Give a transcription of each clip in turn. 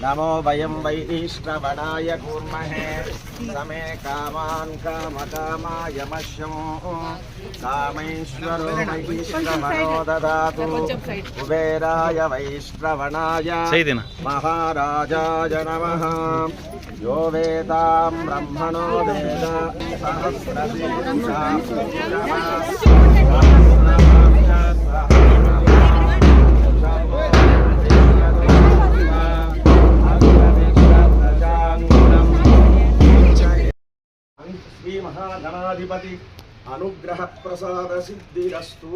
నమో వయం వైశ్రవణాయ కూర్మహే సమే కామాన్ కామకామాయమశ్యం కామైశ్వరో వైశ్రవణో దదాతు కుబేరాయ వైశ్రవణాయ మహారాజాయ నమః యో వేదాం బ్రహ్మణో వేద సహస్రశీర్షా మహాగణాధిపతి అనుగ్రహ ప్రసాద సిద్ధిరస్తు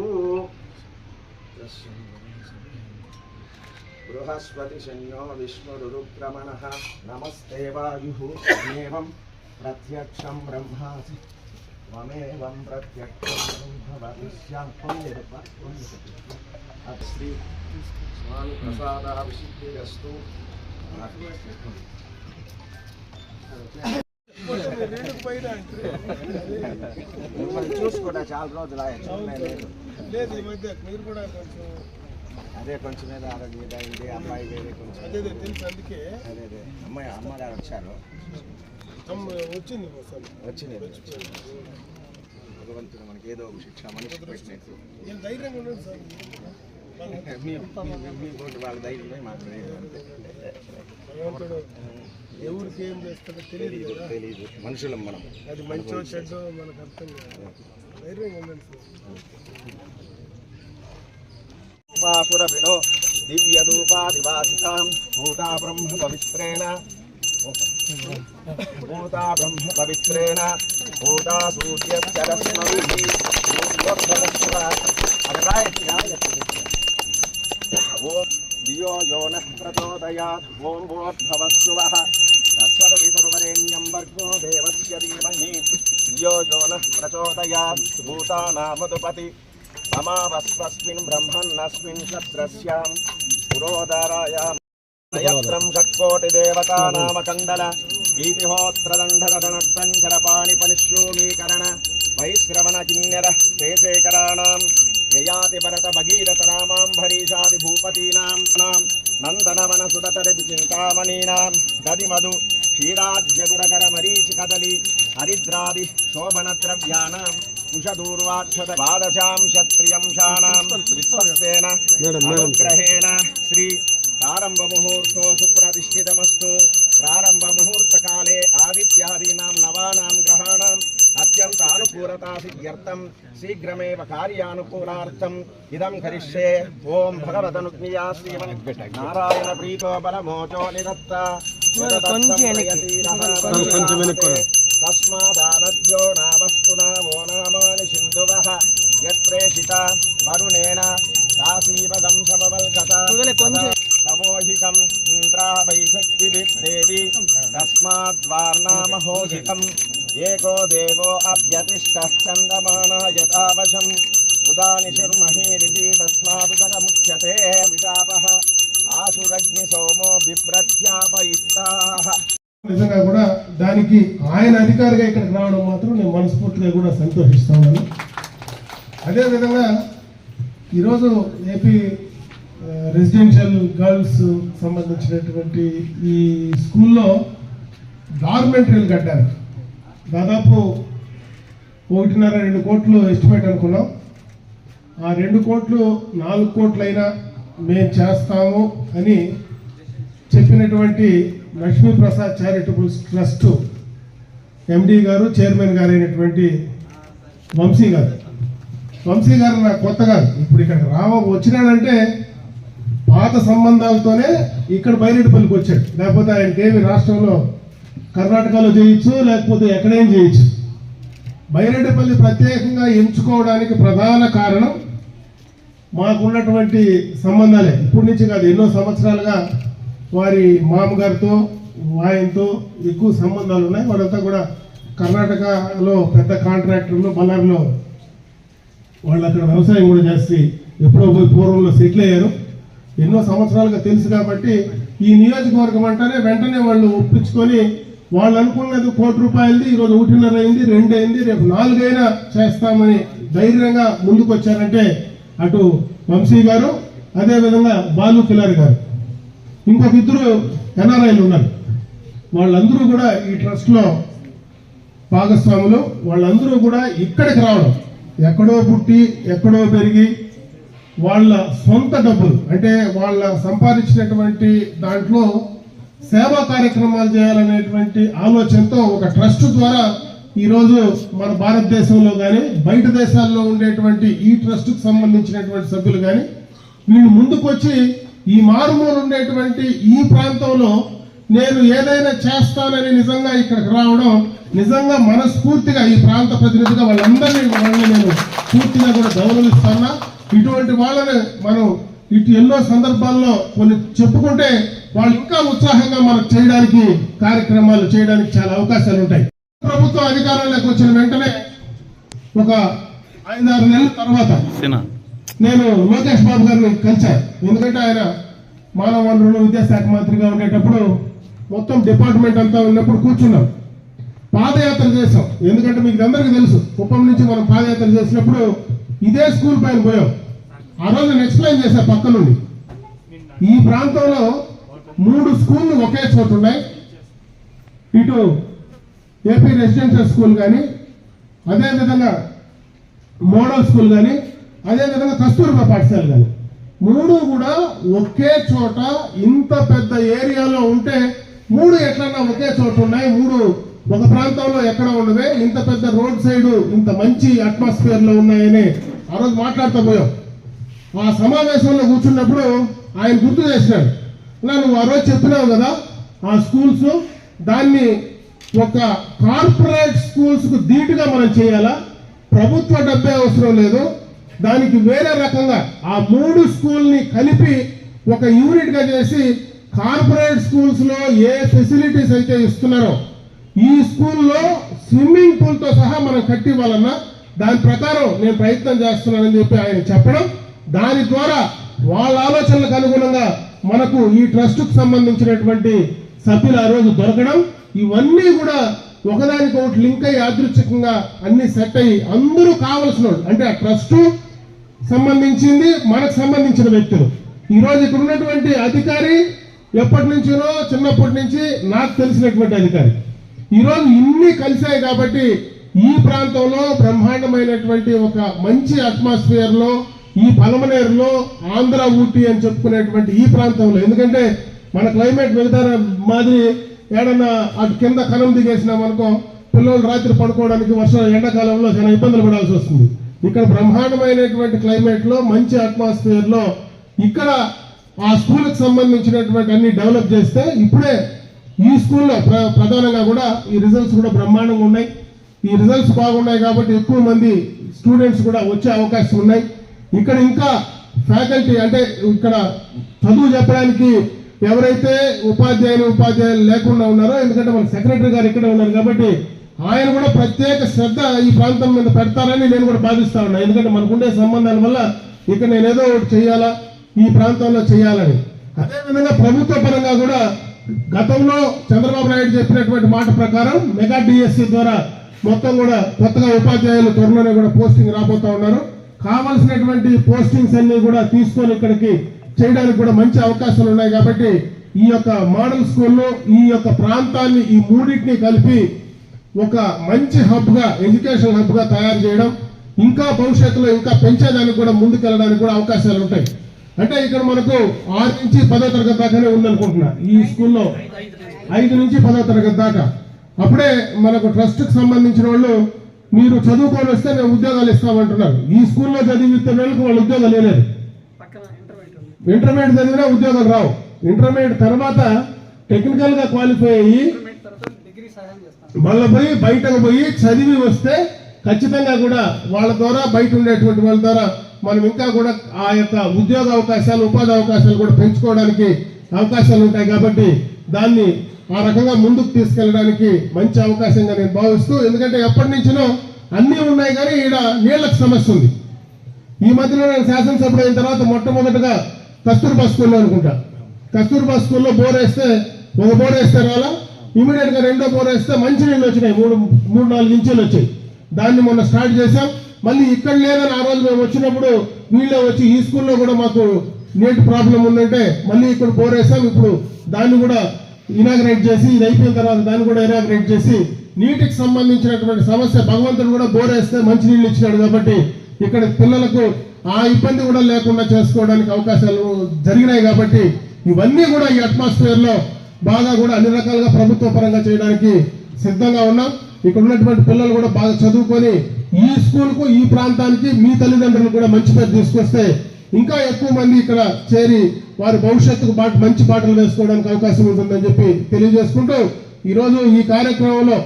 బృహస్పతి శన్యో విష్ణురుక్రమణ నమస్తే వాయు. ఏవం ప్రత్యక్షం బ్రహ్మాసి. త్వమేవం ప్రత్యక్షం బ్రహ్మ శ్రీ స్వామి ప్రసాదాభిషిద్ధిరస్తు రెండు పైన చాలా రోజులు లేదు లేదు ఈ మధ్య మీరు కూడా కొంచెం అదే కొంచెం ఏదో ఆరోగ్యం మీద అమ్మాయి వేరే కొంచెం అదే తెలుసు అందుకే అదే అదే అమ్మాయి అమ్మగారు వచ్చారు వచ్చింది వచ్చింది భగవంతుడు మనకి ఏదో ఒక శిక్ష మనిషి పెట్టినట్టు ధైర్యంగా సార్ మీ వాళ్ళ ధైర్యమే మాకు ఎవరికి ఏం చేస్తాడో తెలియదు తెలీదు మనుషులం మనం. అది మంచో చెడ్డో మనకు అర్థం కాదు. ధైర్యంగా ఉండండి దివ్యదూపాదివాసితాం భూతా బ్రహ్మ పవిత్రేణ భూతా బ్రహ్మ పవిత్రేణ భూతా సూర్యరస్మభిः ఓం ధియో యో నః ప్రచోదయాత్. ఓం భూర్భవస్సువః తత్సర్వితుర్వరేణ్యం భర్గో దేవస్య ధీమహి. ధియో యో నః ప్రచోదయాత్ భూతానామదుపతి సమావస్వస్మిన్ బ్రహ్మన్నస్మిన్ క్షత్రస్యాం. పురోదరాయాం నయత్రం షట్కోటి దేవతా యయాతి భరత భగీరథ రామాంబరీషాది భూపతీనాం నాం నందనవన సుడతరది చింతామణీనాం దది మధు క్షీరాజ్యగురకర మరీచి కదలి హరిద్రాది శోభన ద్రవ్యానాం ద్వాదశాం అనుగ్రహేణ శ్రీ ప్రారంభ ముహూర్తో సుప్రతిష్ఠితమస్తు ప్రారంభ ముహూర్త కాలే ఆదిత్యాదీనాం నవానాం గ్రహాణాం అత్యంత అనుకూలతా సిద్ధ్యర్థం శీఘ్రమేవ కార్యానుకూలార్థం ఇదం కరిష్యే ఓం భగవదనుజ్ఞయా శ్రీమన్ నారాయణ ప్రీతో బలమోచో నిదత్త తస్మాదానద్యో నావస్తునా ఓ నామాని సింధువః యత్ప్రేషిత వరుణేన దాసీవదం సమవల్కత తమోహికం ఇంద్రావైశక్తిభిర్దేవి తస్మాద్వార్నామహోషితం ఏకో దేవో అభ్యతిష్టः చందమానాయతావశం ఉదానిశుర్మహీరితి తస్మాదుదకముచ్యతే విశాపः ఆసురగ్ని సోమో బిభ్రత్యాపయిత్తాः నిజంగా కూడా దానికి ఆయన అధికారిగా ఇక్కడికి రావడం మాత్రం నేను మనస్ఫూర్తిగా కూడా సంతోషిస్తాను అదేవిధంగా ఈరోజు ఏపీ రెసిడెన్షియల్ గర్ల్స్ సంబంధించినటువంటి ఈ స్కూల్లో డార్మెంటరీలు కట్టారు. దాదాపు ఒకటిన్నర రెండు కోట్లు ఎస్టిమేట్ అనుకున్నాం. ఆ రెండు కోట్లు నాలుగు కోట్లైనా మేము చేస్తాము అని చెప్పినటువంటి లక్ష్మీప్రసాద్ చారిటబుల్ ట్రస్ట్ ఎండీ గారు చైర్మన్ గారు అయినటువంటి వంశీ గారు. వంశీ గారు నాకు కొత్త కాదు ఇప్పుడు ఇక్కడ రావ వచ్చినాడంటే పాత సంబంధాలతోనే ఇక్కడ బైరెడ్డిపల్లికి వచ్చాడు. లేకపోతే ఆయన దేవి రాష్ట్రంలో కర్ణాటకలో చేయొచ్చు లేకపోతే ఎక్కడైనా చేయొచ్చు బైరెడ్డిపల్లి ప్రత్యేకంగా ఎంచుకోవడానికి ప్రధాన కారణం మాకున్నటువంటి సంబంధాలే. ఇప్పటి నుంచి కాదు ఎన్నో సంవత్సరాలుగా వారి మామగారితో ఆయనతో ఎక్కువ సంబంధాలు ఉన్నాయి. వాళ్ళంతా కూడా కర్ణాటకలో పెద్ద కాంట్రాక్టర్లు బళ్ళారిలో వాళ్ళు అక్కడ వ్యవసాయం కూడా చేసి ఎప్పుడో పోయి పూర్వంలో సెటిల్ అయ్యారు. ఎన్నో సంవత్సరాలుగా తెలుసు కాబట్టి ఈ నియోజకవర్గం అంటేనే వెంటనే వాళ్ళు ఒప్పించుకొని వాళ్ళు అనుకున్నది కోటి రూపాయలది ఈరోజు ఒకటిన్నర అయింది రెండు అయింది రేపు నాలుగైనా చేస్తామని ధైర్యంగా ముందుకు వచ్చారంటే అటు వంశీ గారు అదేవిధంగా బాలు కిలారి గారు. ఇంకొక ఇద్దరు ఎన్ఆర్ఐలు ఉన్నారు. వాళ్ళందరూ కూడా ఈ ట్రస్ట్లో భాగస్వాములు వాళ్ళందరూ కూడా ఇక్కడికి రావడం ఎక్కడో పుట్టి ఎక్కడో పెరిగి వాళ్ళ సొంత డబ్బులు అంటే వాళ్ళ సంపాదించినటువంటి దాంట్లో సేవా కార్యక్రమాలు చేయాలనేటువంటి ఆలోచనతో ఒక ట్రస్ట్ ద్వారా ఈరోజు మన భారతదేశంలో కానీ బయట దేశాల్లో ఉండేటువంటి ఈ ట్రస్ట్కు సంబంధించినటువంటి సభ్యులు కానీ వీళ్ళు ముందుకొచ్చి ఈ మారుమూలు ఉండేటువంటి ఈ ప్రాంతంలో నేను ఏదైనా చేస్తానని నిజంగా ఇక్కడికి రావడం నిజంగా మనస్ఫూర్తిగా ఈ ప్రాంత ప్రతినిధిగా వాళ్ళందరినీ వాళ్ళని నేను పూర్తిగా కూడా గౌరవిస్తున్నా. ఇటువంటి వాళ్ళని మనం ఇటు ఎన్నో సందర్భాల్లో కొన్ని చెప్పుకుంటే వాళ్ళు ఇంకా ఉత్సాహంగా మనకు చేయడానికి కార్యక్రమాలు చేయడానికి చాలా అవకాశాలు ఉంటాయి. ప్రభుత్వం అధికారంలోకి వచ్చిన వెంటనే ఒక ఐదారు నెలల తర్వాత నేను లోకేష్ బాబు గారిని కలిశాను. ఎందుకంటే ఆయన మానవ వనరులు విద్యాశాఖ మంత్రిగా ఉండేటప్పుడు మొత్తం డిపార్ట్మెంట్ అంతా ఉన్నప్పుడు కూర్చున్నాం. పాదయాత్ర చేసాం ఎందుకంటే మీకు అందరికీ తెలుసు కుప్పం నుంచి మనం పాదయాత్ర చేసినప్పుడు ఇదే స్కూల్ పైన పోయాం. ఆ రోజు నేను ఎక్స్ప్లెయిన్ చేశా పక్క నుండి. ఈ ప్రాంతంలో మూడు స్కూళ్ళు ఒకే చోట ఉన్నాయి. ఇటు ఏపీ రెసిడెన్షియల్ స్కూల్ కానీ అదేవిధంగా మోడల్ స్కూల్ కానీ అదేవిధంగా కస్తూర్బా పాఠశాల కానీ మూడు కూడా ఒకే చోట ఇంత పెద్ద ఏరియాలో ఉంటే మూడు ఎట్లన్నా ఒకే చోట ఉన్నాయి. మూడు ఒక ప్రాంతంలో ఎక్కడ ఉండవే. ఇంత పెద్ద రోడ్ సైడ్ ఇంత మంచి అట్మాస్ఫియర్లో ఉన్నాయని ఆ రోజు మాట్లాడుతూ పోయాం. ఆ సమావేశంలో కూర్చున్నప్పుడు ఆయన గుర్తు చేసినాడు నా నువ్వు ఆ రోజు చెప్పినావు కదా ఆ స్కూల్స్ దాన్ని ఒక కార్పొరేట్ స్కూల్స్కు ధీటుగా మనం చేయాలా? ప్రభుత్వ డబ్బే అవసరం లేదు. దానికి వేరే రకంగా ఆ మూడు స్కూల్ని కలిపి ఒక యూనిట్గా చేసి కార్పొరేట్ స్కూల్స్లో ఏ ఫెసిలిటీస్ అయితే ఇస్తున్నారో ఈ స్కూల్లో స్విమ్మింగ్ పూల్తో సహా మనం కట్టి ఇవ్వాలన్నా దాని ప్రకారం నేను ప్రయత్నం చేస్తున్నానని చెప్పి ఆయన చెప్పడం. దాని ద్వారా వాళ్ళ ఆలోచనలకు అనుగుణంగా మనకు ఈ ట్రస్ట్కు సంబంధించినటువంటి సభ్యులు ఆ రోజు దొరకడం ఇవన్నీ కూడా ఒకదానికి ఒకటి లింక్ అయ్యి యాదృచ్ఛికంగా అన్ని సెట్ అయ్యి అందరూ కావలసిన అంటే ఆ ట్రస్ట్ సంబంధించింది మనకు సంబంధించిన వ్యక్తులు. ఈ ఇక్కడ ఉన్నటువంటి అధికారి ఎప్పటి నుంచినో చిన్నప్పటి నుంచి నాకు తెలిసినటువంటి అధికారి. ఈ రోజు ఇన్ని కలిశాయి కాబట్టి ఈ ప్రాంతంలో బ్రహ్మాండమైనటువంటి ఒక మంచి అట్మాస్ఫియర్లో ఈ పలమనేరులో ఆంధ్ర ఊటీ అని చెప్పుకునేటువంటి ఈ ప్రాంతంలో. ఎందుకంటే మన క్లైమేట్ మిగతా మాదిరి ఏడన్నా అటు కింద కనం దిగేసినాం అనుకో పిల్లలు రాత్రి పడుకోవడానికి వర్షం ఎండాకాలంలో చాలా ఇబ్బందులు పడాల్సి వస్తుంది. ఇక్కడ బ్రహ్మాండమైనటువంటి క్లైమేట్లో మంచి అట్మాస్ఫియర్లో ఇక్కడ ఆ స్కూల్కి సంబంధించినటువంటి అన్ని డెవలప్ చేస్తే ఇప్పుడే ఈ స్కూల్లో ప్ర- ప్రధానంగా కూడా ఈ రిజల్ట్స్ కూడా బ్రహ్మాండంగా ఉన్నాయి. ఈ రిజల్ట్స్ బాగున్నాయి కాబట్టి ఎక్కువ మంది స్టూడెంట్స్ కూడా వచ్చే అవకాశం ఉన్నాయి. ఇక్కడ ఇంకా ఫ్యాకల్టీ అంటే ఇక్కడ చదువు చెప్పడానికి ఎవరైతే ఉపాధ్యాయులు ఉపాధ్యాయులు లేకుండా ఉన్నారో ఎందుకంటే మన సెక్రటరీ గారు ఇక్కడే ఉన్నారు కాబట్టి ఆయన కూడా ప్రత్యేక శ్రద్ధ ఈ ప్రాంతం మీద పెడతారని నేను కూడా భావిస్తా ఉన్నా. ఎందుకంటే మనకుండే సంబంధాల వల్ల ఇక్కడ నేను ఏదో ఒకటి చేయాలా ఈ ప్రాంతంలో చేయాలని. అదేవిధంగా ప్రభుత్వ పరంగా కూడా గతంలో చంద్రబాబు నాయుడు చెప్పినటువంటి మాట ప్రకారం మెగా డిఎస్సి ద్వారా మొత్తం కూడా కొత్తగా ఉపాధ్యాయులు త్వరలోనే కూడా పోస్టింగ్ రాబోతా ఉన్నారు. కావలసినటువంటి పోస్టింగ్స్ అన్ని కూడా తీసుకొని ఇక్కడికి చేయడానికి కూడా మంచి అవకాశాలు ఉన్నాయి కాబట్టి ఈ యొక్క మోడల్ స్కూల్లో ఈ యొక్క ప్రాంతాన్ని ఈ మూడింటిని కలిపి ఒక మంచి హబ్గా ఎడ్యుకేషన్ హబ్గా తయారు చేయడం ఇంకా భవిష్యత్తులో ఇంకా పెంచేదానికి కూడా ముందుకెళ్ళడానికి కూడా అవకాశాలు ఉంటాయి. అంటే ఇక్కడ మనకు ఆరు నుంచి పదో తరగతి దాకానే ఉందనుకుంటున్నా ఈ స్కూల్లో ఐదు నుంచి పదో తరగతి దాకా. అప్పుడే మనకు ట్రస్ట్కి సంబంధించిన వాళ్ళు మీరు చదువుకొని వస్తే మేము ఉద్యోగాలు ఇస్తామంటున్నారు. ఈ స్కూల్లో చదివితే వాళ్ళకి వాళ్ళు ఉద్యోగాలు లేదు ఇంటర్మీడియట్ చదివినా ఉద్యోగాలు రావు. ఇంటర్మీడియట్ తర్వాత టెక్నికల్గా క్వాలిఫై అయ్యి మళ్ళీ పోయి బయటకు పోయి చదివి వస్తే ఖచ్చితంగా కూడా వాళ్ళ ద్వారా బయట ఉండేటువంటి వాళ్ళ ద్వారా మనం ఇంకా కూడా ఆ యొక్క ఉద్యోగ అవకాశాలు ఉపాధి అవకాశాలు కూడా పెంచుకోవడానికి అవకాశాలు ఉంటాయి కాబట్టి దాన్ని ఆ రకంగా ముందుకు తీసుకెళ్ళడానికి మంచి అవకాశంగా నేను భావిస్తూ ఎందుకంటే ఎప్పటి నుంచినో అన్నీ ఉన్నాయి కానీ ఈడ నీళ్ళకు సమస్య ఉంది. ఈ మధ్యలో నేను శాసనసభ్యుడు అయిన తర్వాత మొట్టమొదటిగా కస్తూర్బా స్కూల్లో అనుకుంటా. కస్తూర్బా స్కూల్లో బోర్ వేస్తే ఒక బోర్ వేస్తే రాలా ఇమీడియట్గా రెండో బోర్ వేస్తే మంచి నీళ్ళు వచ్చినాయి. మూడు మూడు నాలుగు ఇంచులు వచ్చాయి. దాన్ని మొన్న స్టార్ట్ చేశాం. మళ్ళీ ఇక్కడ లేదని ఆ రోజు మేము వచ్చినప్పుడు వీళ్ళే వచ్చి ఈ స్కూల్లో కూడా మాకు నీటి ప్రాబ్లం ఉందంటే మళ్ళీ ఇక్కడ బోర్ వేసాం. ఇప్పుడు దాన్ని కూడా ఇనాగ్రేట్ చేసి ఇది అయిపోయిన తర్వాత దాన్ని కూడా ఇనాగ్రేట్ చేసి నీటికి సంబంధించినటువంటి సమస్య భగవంతుడు కూడా బోరేస్తే మంచినీళ్ళు మంచి నీళ్ళు ఇచ్చినాడు కాబట్టి ఇక్కడ పిల్లలకు ఆ ఇబ్బంది కూడా లేకుండా చేసుకోవడానికి అవకాశాలు జరిగినాయి కాబట్టి ఇవన్నీ కూడా ఈ అట్మాస్ఫియర్లో బాగా కూడా అన్ని రకాలుగా ప్రభుత్వ పరంగా చేయడానికి సిద్ధంగా ఉన్నాం. ఇక్కడ ఉన్నటువంటి పిల్లలు కూడా బాగా చదువుకొని ఈ స్కూల్కు ఈ ప్రాంతానికి మీ తల్లిదండ్రులు కూడా మంచి పేరు తీసుకొస్తే ఇంకా ఎక్కువ మంది ఇక్కడ చేరి వారి భవిష్యత్తుకు మంచి బాటలు వేసుకోవడానికి అవకాశం ఉంటుందని చెప్పి తెలియజేసుకుంటూ ఈరోజు ఈ కార్యక్రమంలో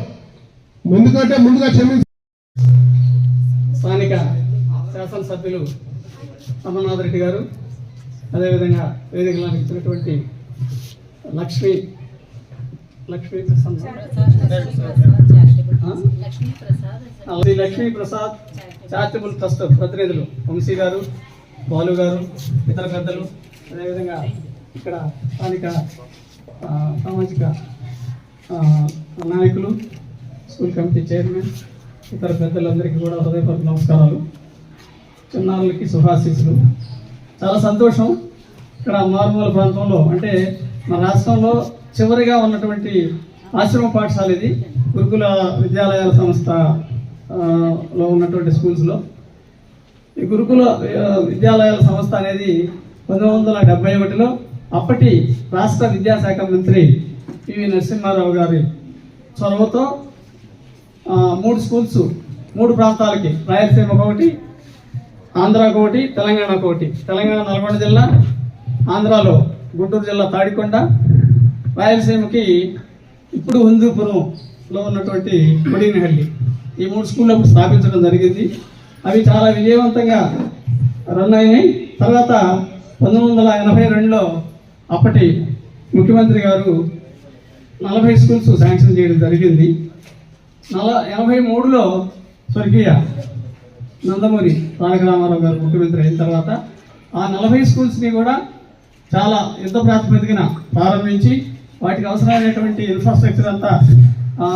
ఎందుకంటే ముందుగా క్షమించి స్థానిక శాసనసభ్యులు అమర్నాథ్ రెడ్డి గారు అదేవిధంగా వేదికలకు ఇచ్చినటువంటి లక్ష్మి లక్ష్మీ ప్రసాద్. లక్ష్మీ ప్రసాద్ చారిటబుల్ ట్రస్ట్ ప్రతినిధులు వంశీ గారు బాలు గారు ఇతర పెద్దలు అదేవిధంగా ఇక్కడ స్థానిక సామాజిక నాయకులు స్కూల్ కమిటీ చైర్మన్ ఇతర పెద్దలందరికీ కూడా హృదయపూర్వక నమస్కారాలు. చిన్నారులకి శుభాశీస్సులు. చాలా సంతోషం. ఇక్కడ మారుమూల ప్రాంతంలో అంటే మన రాష్ట్రంలో చివరిగా ఉన్నటువంటి ఆశ్రమ పాఠశాల ఇది. గురుకుల విద్యాలయాల సంస్థ లో ఉన్నటువంటి స్కూల్స్లో. ఈ గురుకుల విద్యాలయాల సంస్థ అనేది పంతొమ్మిది వందల డెబ్బై ఒకటిలో అప్పటి రాష్ట్ర విద్యాశాఖ మంత్రి పివి నరసింహారావు గారి చొరవతో మూడు స్కూల్స్ మూడు ప్రాంతాలకి రాయలసీమకు ఒకటి ఆంధ్రాకు ఒకటి తెలంగాణకు ఒకటి. తెలంగాణ నల్గొండ జిల్లా ఆంధ్రాలో గుంటూరు జిల్లా తాడికొండ రాయలసీమకి ఇప్పుడు హుందూపురంలో ఉన్నటువంటి కొడినహల్లి. ఈ మూడు స్కూళ్ళు అప్పుడు స్థాపించడం జరిగింది. అవి చాలా విజయవంతంగా రన్ అయినాయి. తర్వాత పంతొమ్మిది వందల ఎనభై రెండులో అప్పటి ముఖ్యమంత్రి గారు నలభై స్కూల్స్ శాంక్షన్ చేయడం జరిగింది. నల ఎనభై మూడులో స్వర్గీయ నందమూరి తారక రామారావు గారు ముఖ్యమంత్రి అయిన తర్వాత ఆ నలభై స్కూల్స్ని కూడా చాలా యుద్ధ ప్రాతిపదికన ప్రారంభించి వాటికి అవసరమైనటువంటి ఇన్ఫ్రాస్ట్రక్చర్ అంతా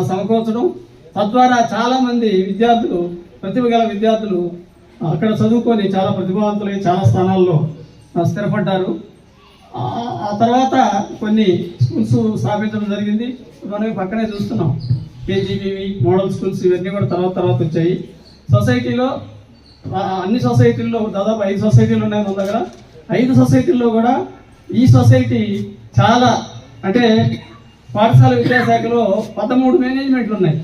సమకూర్చడం. తద్వారా చాలామంది విద్యార్థులు ప్రతిభ గల విద్యార్థులు అక్కడ చదువుకొని చాలా ప్రతిభావంతులై చాలా స్థానాల్లో స్థిరపడ్డారు ఆ తర్వాత కొన్ని స్కూల్స్ స్థాపించడం జరిగింది. మనం పక్కనే చూస్తున్నాం. కేజీబీవి మోడల్ స్కూల్స్ ఇవన్నీ కూడా తర్వాత తర్వాత వచ్చాయి. సొసైటీలో అన్ని సొసైటీల్లో దాదాపు ఐదు సొసైటీలు ఉన్నాయి మన దగ్గర. ఐదు సొసైటీల్లో కూడా ఈ సొసైటీ చాలా అంటే పాఠశాల విద్యాశాఖలో పదమూడు మేనేజ్మెంట్లు ఉన్నాయి.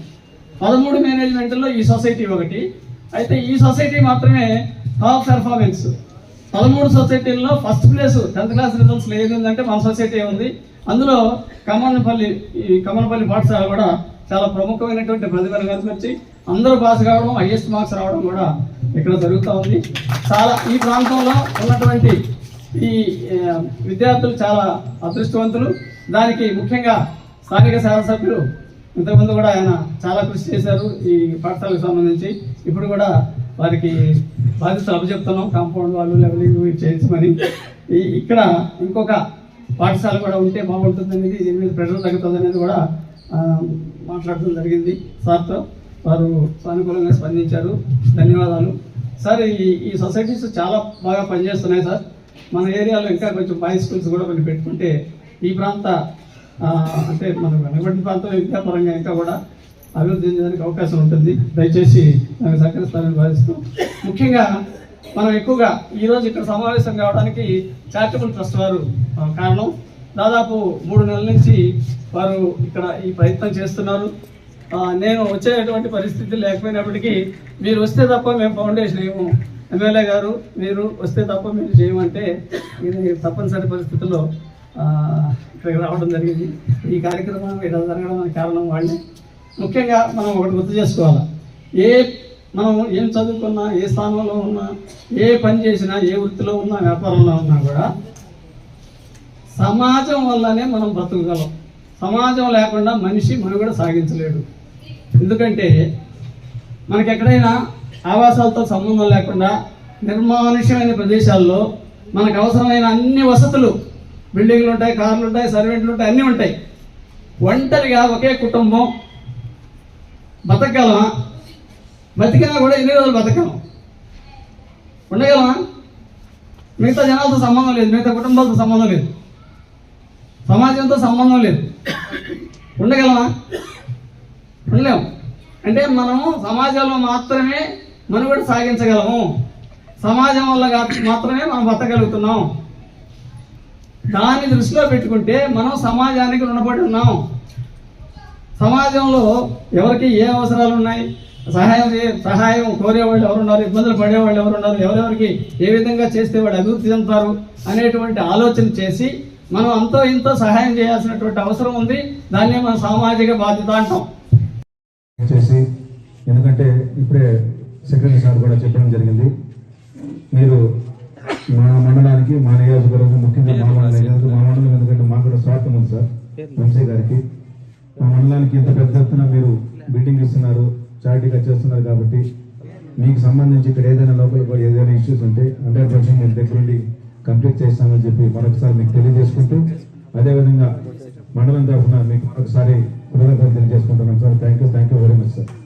పదమూడు మేనేజ్మెంట్లో ఈ సొసైటీ ఒకటి. అయితే ఈ సొసైటీ మాత్రమే టాప్ పెర్ఫార్మెన్స్ పదమూడు సొసైటీల్లో first place tenth class results ఏది ఉందంటే మన సొసైటీ ఉంది అందులో కమలపల్లి ఈ కమలపల్లి పాఠశాల కూడా చాలా ప్రముఖమైనటువంటి ప్రతిభను కనుకొచ్చి అందరూ పాస్ కావడం హైయెస్ట్ మార్క్స్ రావడం కూడా ఇక్కడ జరుగుతూ ఉంది. చాలా ఈ ప్రాంతంలో ఉన్నటువంటి ఈ విద్యార్థులు చాలా అదృష్టవంతులు. దానికి ముఖ్యంగా స్థానిక శాసనసభ్యులు ఇంతకుముందు కూడా ఆయన చాలా కృషి చేశారు ఈ పాఠశాలకు సంబంధించి. ఇప్పుడు కూడా వారికి బాధ్యతలు అప్పచెప్తున్నాం కాంపౌండ్ వాళ్ళు లెవెలింగ్ చేయించమని ఈ ఇక్కడ ఇంకొక పాఠశాల కూడా ఉంటే బాగుంటుంది అనేది దీని మీద ప్రెషర్ తగ్గుతుంది అనేది కూడా మాట్లాడటం జరిగింది. సార్తో వారు సానుకూలంగా స్పందించారు. ధన్యవాదాలు. సార్ ఈ ఈ సొసైటీస్ చాలా బాగా పనిచేస్తున్నాయి సార్. మన ఏరియాలో ఇంకా కొంచెం బాయ్ స్కూల్స్ కూడా కొన్ని పెట్టుకుంటే ఈ ప్రాంత అంటే మన వెనకబడిన ప్రాంతం విద్యాపరంగా ఇంకా కూడా అభివృద్ధి చెందడానికి అవకాశం ఉంటుంది. దయచేసి నాకు సహకరిస్తారని భావిస్తూ ముఖ్యంగా మనం ఎక్కువగా ఈరోజు ఇక్కడ సమావేశం కావడానికి చారిటబుల్ ట్రస్ట్ వారు కారణం దాదాపు మూడు నెలల నుంచి వారు ఇక్కడ ఈ ప్రయత్నం చేస్తున్నారు. నేను వచ్చేటువంటి పరిస్థితి లేకపోయినప్పటికీ మీరు వస్తే తప్ప మేము ఫౌండేషన్ ఏమో ఎమ్మెల్యే గారు మీరు వస్తే తప్ప మీరు చేయమంటే ఇది తప్పనిసరి పరిస్థితుల్లో ఇక్కడికి రావడం జరిగింది. ఈ కార్యక్రమం ఇలా జరగడానికి కారణం వాళ్ళే. ముఖ్యంగా మనం ఒకటి గుర్తు చేసుకోవాలి. ఏ మనం ఏం చదువుకున్నా ఏ స్థానంలో ఉన్నా ఏ పని చేసినా ఏ వృత్తిలో ఉన్నా వ్యాపారంలో ఉన్నా కూడా సమాజం వల్లనే మనం బ్రతకగలం. సమాజం లేకుండా మనిషి మనుగడ సాగించలేడు. ఎందుకంటే మనకి ఎక్కడైనా ఆవాసాలతో సంబంధం లేకుండా నిర్మానుష్యమైన ప్రదేశాల్లో మనకు అవసరమైన అన్ని వసతులు బిల్డింగ్లు ఉంటాయి కార్లు ఉంటాయి సర్వెంట్లు ఉంటాయి అన్నీ ఉంటాయి. ఒంటరిగా ఒకే కుటుంబం బతకగలమా? బతికినా కూడా ఎన్ని రోజులు బతకగలం ఉండగలమా? మిగతా జనాలతో సంబంధం లేదు మిగతా కుటుంబాలతో సంబంధం లేదు. సమాజంతో సంబంధం లేదు. ఉండగలమా? ఉండలేము అంటే మనము సమాజంలో మాత్రమే మనుగడ సాగించగలము. సమాజం వల్ల మాత్రమే మనం బతకగలుగుతున్నాం. దాన్ని దృష్టిలో పెట్టుకుంటే మనం సమాజానికి రుణపడి ఉన్నాం. సమాజంలో ఎవరికి ఏ అవసరాలు ఉన్నాయి? సహాయం సహాయం కోరేవాళ్ళు ఎవరున్నారు? ఇబ్బందులు పడేవాళ్ళు ఎవరున్నారు? ఎవరెవరికి ఏ విధంగా చేస్తే వాళ్ళు అభివృద్ధి చెందుతారు అనేటువంటి ఆలోచన చేసి మనం అంతో ఇంతో సహాయం చేయాల్సినటువంటి అవసరం ఉంది. దాన్నే మన సామాజిక బాధ్యత అంటాం. చేసి ఎందుకంటే ఇప్పుడే సెక్రటరీ సార్ కూడా చెప్పడం జరిగింది. మీరు మా మండలానికి మా నియోజకవర్గం ముఖ్యంగా మా మండలం ఎందుకంటే మా మండలం ఎందుకంటే మాకు కూడా స్వార్థం ఉంది సార్ వంశీ గారికి. మండలానికి ఇంత పెద్ద ఎత్తున మీరు మీటింగ్ ఇస్తున్నారు చారిటీగా చేస్తున్నారు కాబట్టి మీకు సంబంధించి ఇక్కడ ఏదైనా లోపల కూడా ఏదైనా ఇష్యూస్ ఉంటే హండ్రెడ్ పర్సెంట్ మేము దగ్గరుండి కంప్లీట్ చేస్తామని చెప్పి మరొకసారి మీకు తెలియజేసుకుంటూ అదేవిధంగా మండలం తరఫున మీకు మరొకసారి కృతజ్ఞతలు తెలియజేసుకుంటున్నాం sir thank you thank you very much sir